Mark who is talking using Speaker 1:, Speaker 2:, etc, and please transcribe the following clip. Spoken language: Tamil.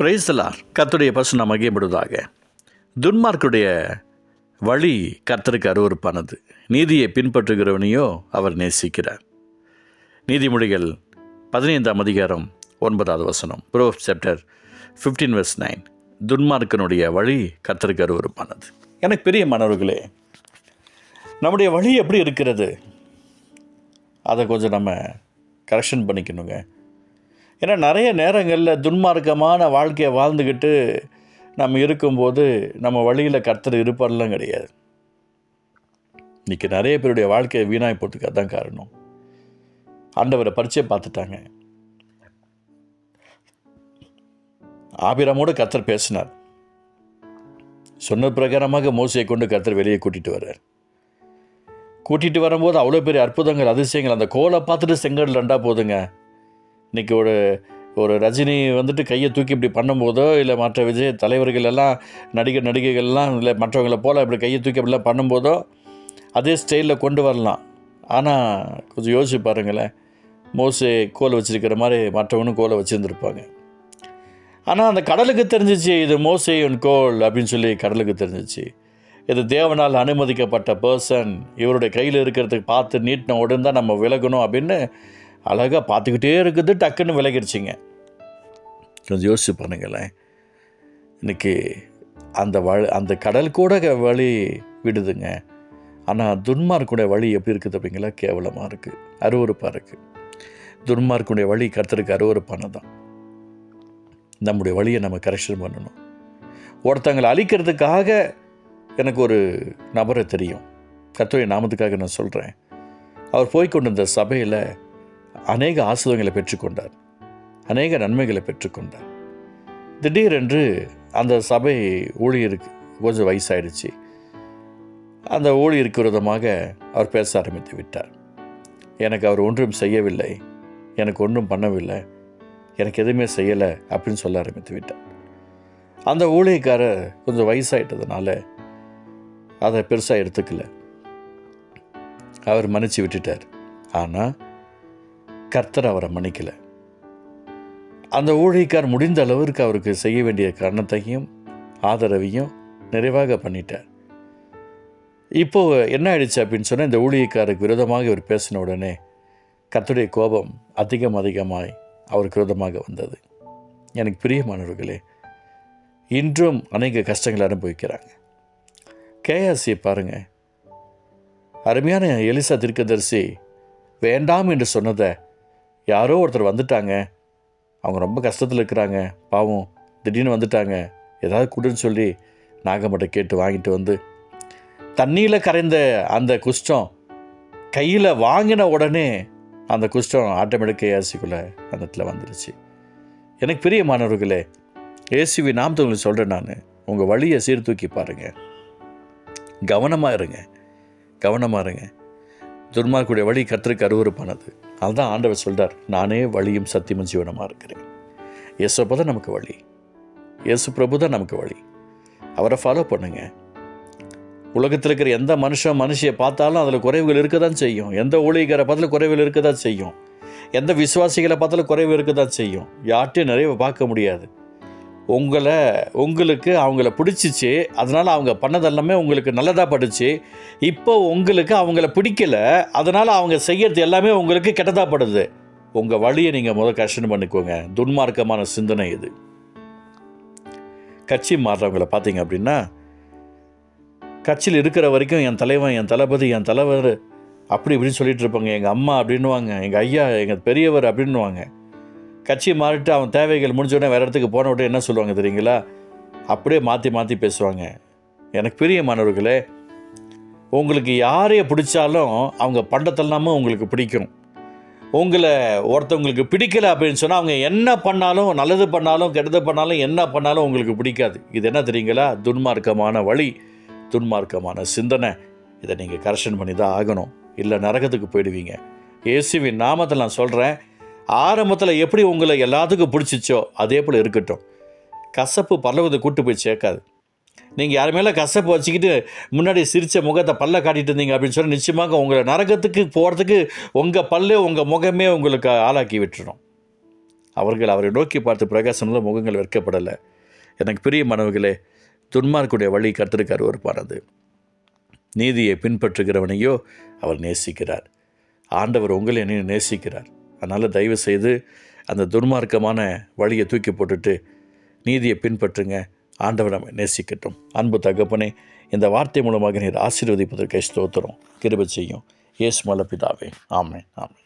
Speaker 1: பிரைசலார் கத்துடைய பசு நாம் மகிமைப்படுவதாக. துன்மார்க்குடைய வழி கர்த்தருக்கு அருவருப்பானது. நீதியை பின்பற்றுகிறவனையோ அவர் நேசிக்கிறார். நீதிமொழிகள் பதினைந்தாம் அதிகாரம் ஒன்பதாவது வசனம். Bro chapter fifteen verse nine துன்மார்க்கனுடைய வழி கர்த்தருக்கு அருவருப்பானது. எனக்கு பெரிய மாணவர்களே நம்முடைய வழி எப்படி இருக்கிறது? அதை கொஞ்சம் நம்ம கரெக்ஷன் பண்ணிக்கணுங்க. ஏன்னா நிறைய நேரங்களில் துன்மார்க்கமான வாழ்க்கையை வாழ்ந்துக்கிட்டு நம்ம இருக்கும்போது நம்ம வழியில் கர்த்தர் இருப்பார்லாம் கிடையாது. இன்றைக்கி நிறைய பேருடைய வாழ்க்கையை வீணாய் போட்டுக்க தான் காரணம். ஆண்டவரை பரிச்சயம் பார்த்துட்டாங்க. ஆபிரமோடு கர்த்தர் பேசினார். சொன்ன பிரகாரமாக மோசையை கொண்டு கர்த்தர் வெளியே கூட்டிகிட்டு வர்றார். கூட்டிகிட்டு வரும்போது அவ்வளோ பெரிய அற்புதங்கள் அதிசயங்கள் அந்த கோலை பார்த்துட்டு செங்கல் ரெண்டா போதுங்க. இன்றைக்கி ஒரு ஒரு ரஜினி வந்துட்டு கையை தூக்கி இப்படி பண்ணும்போதோ இல்லை மற்ற விஜய் தலைவர்கள் எல்லாம் நடிகர் நடிகைகள்லாம் இல்லை மற்றவங்களை போல் இப்படி கையை தூக்கி அப்படிலாம் பண்ணும்போதோ அதே ஸ்டைலில் கொண்டு வரலாம். ஆனால் கொஞ்சம் யோசிச்சு பாருங்களேன். மோசே கோலை வச்சுருக்கிற மாதிரி மற்றவனும் கோலை வச்சுருந்துருப்பாங்க. ஆனால் அந்த கடலுக்கு தெரிஞ்சிச்சு இது மோசேயின் கோல் அப்படின்னு சொல்லி கடலுக்கு தெரிஞ்சிச்சு. இது தேவனால் அனுமதிக்கப்பட்ட பர்சன் இவருடைய கையில் இருக்கிறதுக்கு பார்த்து நீட்டின உடனே தான் நம்ம விலகணும் அப்படின்னு அழகாக பார்த்துக்கிட்டே இருக்குது டக்குன்னு விலகிடுச்சிங்க. கொஞ்சம் யோசிச்சு பண்ணுங்களேன் இன்னைக்கு அந்த வழி அந்த கடல் கூட வழி விடுதுங்க. ஆனால் துன்மார்க்குடைய வழி எப்படி இருக்குது அப்படிங்களா? கேவலமாக இருக்குது அருவருப்பாக இருக்குது துன்மார்க்குடைய வழி கர்த்தருக்கு அருவருப்பானதான் நம்முடைய வழியை நம்ம கரெக்ஷன் பண்ணணும். ஒருத்தங்களை அழிக்கிறதுக்காக எனக்கு ஒரு நபரை தெரியும். கர்த்தருடைய நாமத்துக்காக நான் சொல்கிறேன் அவர் போய்கொண்டிருந்த சபையில் அநேக ஆசிரியங்களை பெற்றுக்கொண்டார். அநேக நன்மைகளை பெற்றுக்கொண்டார். திடீரென்று அந்த சபை ஊழியருக்கு கொஞ்சம் வயசாயிடுச்சு. அந்த ஊழியருக்கு விரோதமாக அவர் பேச ஆரம்பித்து விட்டார். எனக்கு அவர் ஒன்றும் செய்யவில்லை. எனக்கு ஒன்றும் பண்ணவில்லை. எனக்கு எதுவுமே செய்யலை அப்படின்னு சொல்ல ஆரம்பித்து விட்டார். அந்த ஊழியக்காரர் கொஞ்சம் வயசாயிட்டதுனால அதை பெருசாக எடுத்துக்கல. அவர் மன்னிச்சு விட்டுட்டார். ஆனால் கர்த்தர் அவரை மன்னிக்கல. அந்த ஊழியக்கார் முடிந்த அளவிற்கு அவருக்கு செய்ய வேண்டிய கரணத்தையும் ஆதரவையும் நிறைவாக பண்ணிட்டார். இப்போ என்ன ஆயிடுச்சு அப்படின்னு சொன்னால் இந்த ஊழியக்காருக்கு விரோதமாக இவர் பேசின உடனே கத்துடைய கோபம் அதிகம் அதிகமாய் அவருக்கு விரோதமாக வந்தது. எனக்கு பிரியமானவர்களே இன்றும் அநேக கஷ்டங்களை அனுபவிக்கிறாங்க. கேஆர்சியை பாருங்க. அருமையான எலிசா தீர்க்கதரிசி வேண்டாம் என்று சொன்னதை யாரோ ஒருத்தர் வந்துட்டாங்க. அவங்க ரொம்ப கஷ்டத்தில் இருக்கிறாங்க. பாவம் திடீர்னு வந்துட்டாங்க. ஏதாவது கொடுன்னு சொல்லி நாகமட்டை கேட்டு வாங்கிட்டு வந்து தண்ணியில் கரைந்த அந்த குஷ்டம் கையில் வாங்கின உடனே அந்த குஷ்டம் ஆட்டோமேட்டிக்காக ஏசிக்குள்ளே அந்த இடத்துல வந்துருச்சு. எனக்கு பெரிய மாணவர்களே ஏசிவி நாம் உங்களுக்கு சொல்கிறேன் நான். உங்கள் வழியை சீர்தூக்கி பாருங்கள் கவனமாக இருங்க. கவனமாக இருங்க. துன்மார்க்குடைய வழி கர்த்தருக்கு அருவருப்பானது. அதுதான் ஆண்டவர் சொல்கிறார் நானே வழியும் சத்தியமும் ஜீவனமாக இருக்கிறேன். இயேசுப்ப தான் நமக்கு வழி. இயேசு பிரபு தான் நமக்கு வழி. அவரை ஃபாலோ பண்ணுங்க. உலகத்தில் இருக்கிற எந்த மனுஷன் மனுஷியை பார்த்தாலும் அதில் குறைவுகள் இருக்க தான் செய்யும். எந்த ஊழியக்காரை பார்த்தாலும் குறைவுகள் இருக்க தான் செய்யும். எந்த விசுவாசிகளை பார்த்தாலும் குறைவு இருக்க தான் செய்யும். யார்ட்டையும் நிறைய பார்க்க முடியாது. உங்களை உங்களுக்கு அவங்கள பிடிச்சிச்சு அதனால் அவங்க பண்ணதெல்லாமே உங்களுக்கு நல்லதாக பட்டுச்சு. இப்போ உங்களுக்கு அவங்கள பிடிக்கல அதனால் அவங்க செய்யறது எல்லாமே உங்களுக்கு கெட்டதாக படுது. உங்கள் வழியை நீங்கள் முதல் கஷ்டம் பண்ணிக்கோங்க. துன்மார்க்கமான சிந்தனை இது. கட்சி மாறுறவங்கள பார்த்தீங்க அப்படின்னா கட்சியில் இருக்கிற வரைக்கும் என் தலைவன் என் தளபதி என் தலைவர் அப்படி இப்படின்னு சொல்லிட்டு இருப்பாங்க. எங்கள் அம்மா அப்படின்னுவாங்க எங்கள் ஐயா எங்கள் பெரியவர் அப்படின்னுவாங்க. கட்சி மாறிட்டு அவன் தேவைகள் முடிஞ்சோடனே வேறு இடத்துக்கு போன உடனே என்ன சொல்லுவாங்க தெரியுங்களா? அப்படியே மாற்றி மாற்றி பேசுவாங்க. எனக்கு பிரியமானவர்களே உங்களுக்கு யாரையை பிடிச்சாலும் அவங்க பண்டத்தெல்லாமும் உங்களுக்கு பிடிக்கும். உங்களை ஒருத்தவங்களுக்கு பிடிக்கல அப்படின்னு சொன்னால் அவங்க என்ன பண்ணாலும் நல்லது பண்ணாலும் கெட்டது பண்ணாலும் என்ன பண்ணாலும் உங்களுக்கு பிடிக்காது. இது என்ன தெரியுங்களா? துன்மார்க்கமான வழி துன்மார்க்கமான சிந்தனை. இதை நீங்கள் கரெக்ஷன் பண்ணி தான் ஆகணும். இல்லை நரகத்துக்கு போயிடுவீங்க. இயேசுவின் நாமத்தில் நான் சொல்கிறேன் ஆரம்பத்தில் எப்படி உங்களை எல்லாத்துக்கும் பிடிச்சிச்சோ அதே போல் இருக்கட்டும். கசப்பு பல்லவத்தை கூட்டு போய் சேர்க்காது. நீங்கள் யார் மேலே கசப்பு வச்சுக்கிட்டு முன்னாடி சிரித்த முகத்தை பல்ல காட்டிட்டு இருந்தீங்க அப்படின்னு சொல்லி நிச்சயமாக உங்களை நரகத்துக்கு போகிறதுக்கு உங்கள் பல்லு உங்கள் முகமே உங்களுக்கு ஆளாக்கி விட்டுரும். அவர்கள் அவரை நோக்கி பார்த்து பிரகாசமுள்ள முகங்கள் வெட்கப்படலை. எனக்கு பிரியமானவர்களே துன்மார்க்குடைய வழி கர்த்தருக்கு அருவருப்பானது நீதியை பின்பற்றுகிறவனையோ அவர் நேசிக்கிறார். ஆண்டவர் உங்களை நேசிக்கிறார். அதனால் தயவு செய்து அந்த துர்மார்க்கமான வழியை தூக்கி போட்டுட்டு நீதியை பின்பற்றுங்க. ஆண்டவர் நம்மை நேசிக்கட்டும். அன்பு தகப்பனே இந்த வார்த்தை மூலமாக நீர் ஆசீர்வதிப்பதற்கு ஸ்தோத்திரம். கிருப செய்யும். இயேசு மலப்பிதாவே ஆமே ஆமே